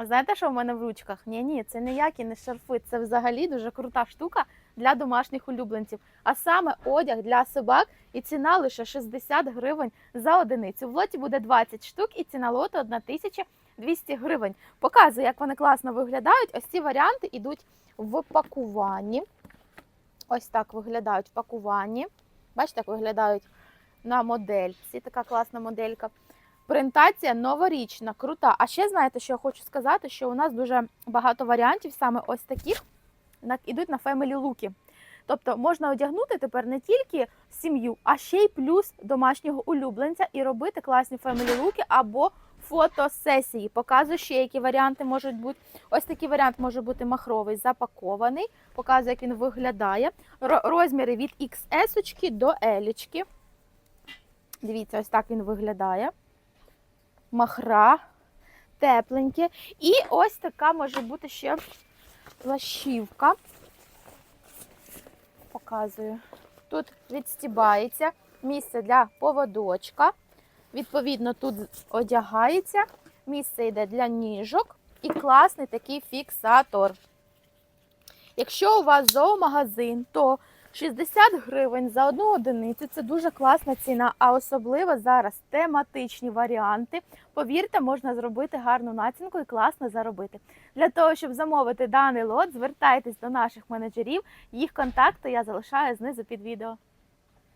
А знаєте, що в мене в ручках? Ні, ні, це ніякі не шарфи. Це взагалі дуже крута штука для домашніх улюбленців. А саме одяг для собак і ціна лише 60 гривень за одиницю. В лоті буде 20 штук і ціна лоту 1200 гривень. Показую, як вони класно виглядають. Ось ці варіанти йдуть в пакуванні. Ось так виглядають в пакуванні. Бачите, як виглядають на модельці. Така класна моделька. Презентація новорічна, крута. А ще знаєте, що я хочу сказати, що у нас дуже багато варіантів саме ось таких ідуть на фемелі луки. Тобто можна одягнути тепер не тільки сім'ю, а ще й плюс домашнього улюбленця і робити класні фемелі луки або фотосесії. Показую ще, які варіанти можуть бути. Ось такий варіант може бути махровий, запакований. Показую, як він виглядає. Ро- Розміри від XS до L. Дивіться, ось так він виглядає. Махра, тепленьке. І ось така може бути ще плащівка. Показую. Тут відстібається місце для поводочка. Відповідно, тут одягається. Місце йде для ніжок і класний такий фіксатор. Якщо у вас зоомагазин, то 60 гривень за одну одиницю це дуже класна ціна, а особливо зараз тематичні варіанти. Повірте, можна зробити гарну націнку і класно заробити. Для того, щоб замовити даний лот, звертайтесь до наших менеджерів. Їх контакти я залишаю знизу під відео.